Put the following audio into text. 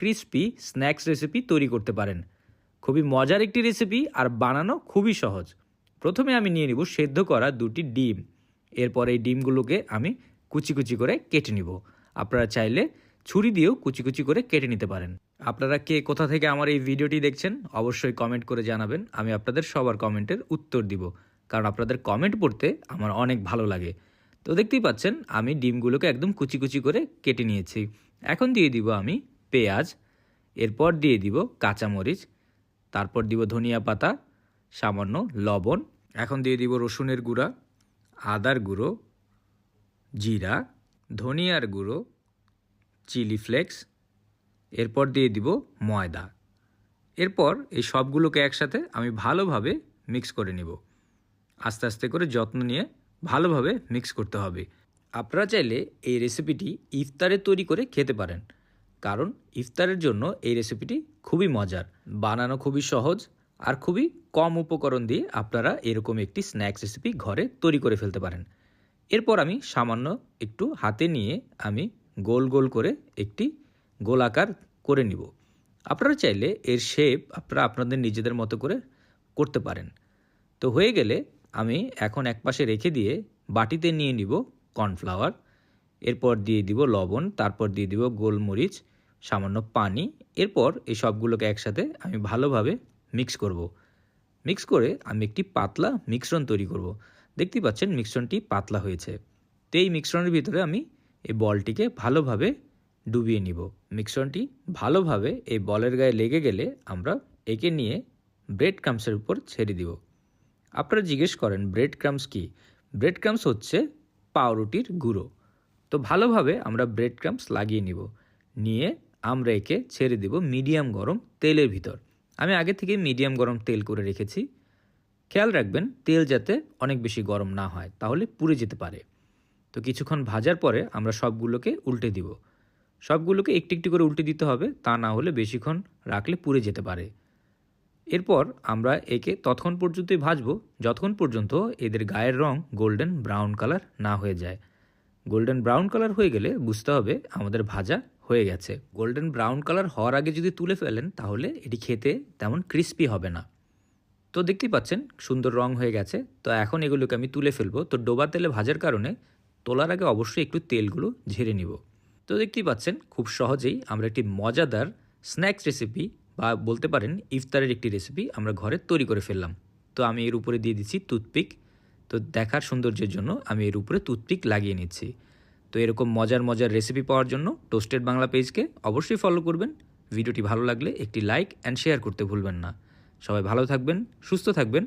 Crispy snacks recipe তৈরি করতে পারেন। খুবই মজার একটি রেসিপি আর বানানো খুবই সহজ। প্রথমে আমি নিয়ে নিব সেদ্ধ করা দুটি ডিম। এরপর এই ডিমগুলোকে আমি কুচি কুচি করে কেটে নিব। আপনারা চাইলে ছুরি দিয়েও কুচি কুচি করে কেটে নিতে পারেন। আপনারা কে কোথা থেকে আমার এই ভিডিওটি দেখছেন অবশ্যই কমেন্ট করে জানাবেন। আমি আপনাদের সবার কমেন্টের উত্তর দিব। কারণ আপনাদের কমেন্ট পড়তে আমার অনেক ভালো লাগে। তো দেখতেই পাচ্ছেন, আমি ডিমগুলোকে একদম কুচি কুচি করে কেটে নিয়েছি। এখন দিয়ে দিব আমি পেঁয়াজ, এরপর দিয়ে দিব কাঁচামরিচ, তারপর দিব ধনিয়া পাতা, সামান্য লবণ, এখন দিয়ে দিব রসুনের গুঁড়া, আদার গুঁড়ো, জিরা, ধনিয়ার গুঁড়ো, চিলি ফ্লেক্স, এরপর দিয়ে দিব ময়দা। এরপর এই সবগুলোকে একসাথে আমি ভালোভাবে মিক্স করে নিব। আস্তে আস্তে করে যত্ন নিয়ে ভালোভাবে মিক্স করতে হবে। আপনারা চাইলে এই রেসিপিটি ইফতারে তৈরি করে খেতে পারেন। কারণ ইফতারের জন্য এই রেসিপিটি খুবই মজার। বানানো খুবই সহজ আর খুবই কম উপকরণ দিয়ে আপনারা এরকম একটি স্ন্যাক্স রেসিপি ঘরে তৈরি করে ফেলতে পারেন। এরপর আমি সামান্য একটু হাতে নিয়ে আমি গোল গোল করে একটি গোলাকার করে নিব। আপনারা চাইলে এর শেপ আপনারা আপনাদের নিজেদের মতো করে করতে পারেন। তো হয়ে গেলে আমি এখন এক পাশে রেখে দিয়ে বাটিতে নিয়ে নিব কর্নফ্লাওয়ার এরপর দিয়ে দিব লবণ, তারপর দিয়ে দিব গোলমরিচ, সামান্য পানি। এরপর এই সবগুলোকে একসাথে আমি ভালোভাবে মিক্স করব। মিক্স করে আমি একটি পাতলা মিশ্রণ তৈরি করব। দেখতেই পাচ্ছেন মিশ্রণটি পাতলা হয়েছে। তো এই মিশ্রণের ভিতরে আমি এই বলটিকে ভালোভাবে ডুবিয়ে নিব। মিশ্রণটি ভালোভাবে এই বলের গায়ে লেগে গেলে আমরা একে নিয়ে ব্রেড ক্রামসের উপর ছেড়ে দিব। আপনারা জিজ্ঞেস করেন ব্রেড ক্রামস কি? ব্রেড ক্রামস হচ্ছে পাউরুটির গুঁড়ো। তো ভালোভাবে আমরা ব্রেড ক্রামস লাগিয়ে নিব। নিয়ে আমরা একে ছেড়ে দেব মিডিয়াম গরম তেলের ভিতর। আমি আগে থেকে মিডিয়াম গরম তেল করে রেখেছি। খেয়াল রাখবেন তেল যাতে অনেক বেশি গরম না হয়, তাহলে পুড়ে যেতে পারে। তো কিছুক্ষণ ভাজার পরে আমরা সবগুলোকে উল্টে দিব। সবগুলোকে একটি একটি করে উল্টে দিতে হবে, তা না হলে বেশিক্ষণ রাখলে পুড়ে যেতে পারে। এরপর আমরা একে ততক্ষণ পর্যন্তই ভাজবো, যতক্ষণ পর্যন্ত এদের গায়ের রং গোল্ডেন ব্রাউন কালার না হয়ে যায়। গোল্ডেন ব্রাউন কালার হয়ে গেলে বুঝতে হবে আমাদের ভাজা হয়ে গেছে। গোল্ডেন ব্রাউন কালার হওয়ার আগে যদি তুলে ফেলেন, তাহলে এটি খেতে তেমন ক্রিস্পি হবে না। তো দেখতেই পাচ্ছেন, সুন্দর রং হয়ে গেছে। তো এখন এগুলোকে আমি তুলে ফেলব। তো ডোবা তেলে ভাজার কারণে তোলার আগে অবশ্যই একটু তেলগুলো ঝেড়ে নিব। তো দেখতেই পাচ্ছেন, খুব সহজেই আমরা একটি মজাদার স্ন্যাক্স রেসিপি বা বলতে পারেন ইফতারের একটি রেসিপি আমরা ঘরে তৈরি করে ফেললাম। তো আমি এর উপরে দিয়ে দিচ্ছি টুথপিক তো দেখার সৌন্দর্যের জন্য আমি এর উপরে টুথপিক লাগিয়ে নিচ্ছি। তো এরকম মজার মজার রেসিপি পাওয়ার জন্য টোস্টেড বাংলা পেজকে অবশ্যই ফলো করবেন। ভিডিওটি ভালো লাগলে একটি লাইক অ্যান্ড শেয়ার করতে ভুলবেন না। সবাই ভালো থাকবেন, সুস্থ থাকবেন।